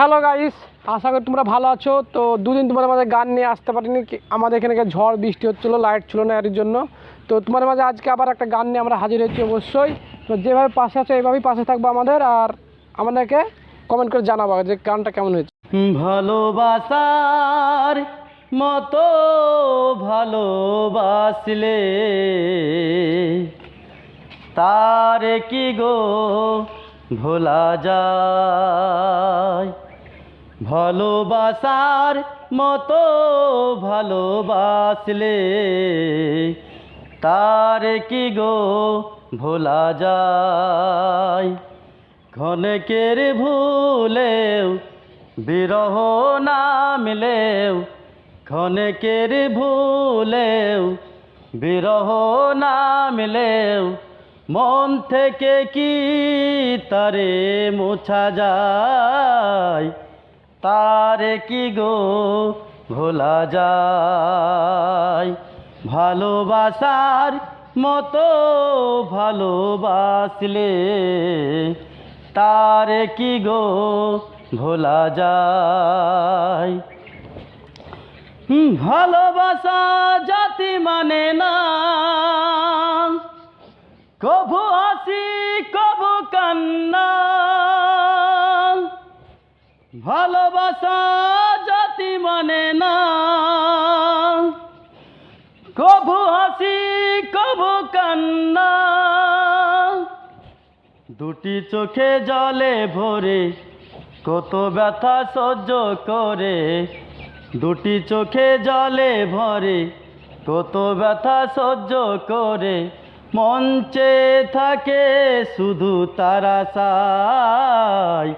Hello guys আশা করি তোমরা ভালো আছো। তো দুদিন তোমার মাঝে গান নিয়ে আসতে পারিনি। আমাদের এখানে ঝড় বৃষ্টি হচ্ছিল লাইট ছিল না এর জন্য। তো তোমার মাঝে আজকে আবার একটা গান নিয়ে আমরা হাজির হয়েছি অবশ্যই। তো যেভাবে পাশে আছো, এইভাবেই পাশে থাকব আমাদের। আর আমাদেরকে কমেন্ট করে জানাব যে গানটা কেমন হয়েছে। ভালোবাসার মতো ভালোবাসলে তার কি গো ভোলা যায়? ভালোবাসার মতো ভালোবাসলে তার কি গো ভোলা যায়? ক্ষণেকের ভুলেও বিরহ না মিলেও, ক্ষণেকের ভুলেও বিরহ না মিলেও, মন থেকে কি তারে মোছা যায়? তারে কি গো ভোলা যায়? ভালোবাসার মতো ভালোবাসলে তারে কি গো ভোলা যায়? ভালোবাসা জাতি মানে না। কভু হাসি কভু কান্না। ভালোবাসা জাতি মানে না। কভু হাসি, কভু কান্না। দুটি চোখে জলে ভরে কত ব্যথা সহ্য করে। দুটি চোখে জলে ভরে কত ব্যথা সহ্য করে। মঞ্চে থাকে শুধু তারা সাই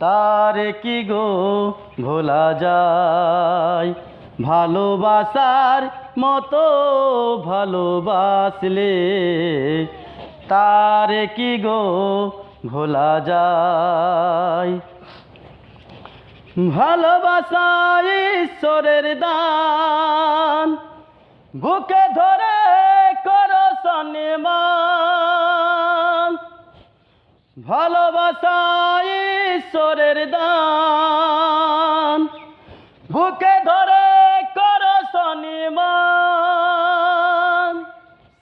তার কি গো ভোলা যায়? ভালোবাসার মতো ভালোবাসলে তার কি গো ভোলা যায়? ভালোবাসা ঈশ্বরের দান, বুকে ধরে করো সম্মান ভালোবাসা ঈশ্বরের দান বুকে ধরে করো সম্মান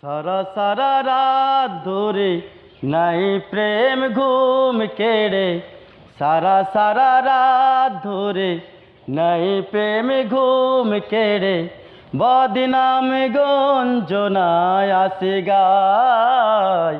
সারা সারা রাত ধরে নাই প্রেম ঘুম কেড়ে সারা সারা রাত ধরে নাই প্রেম ঘুম কেড়ে বদিনাম গঞ্জনায় আসে গায়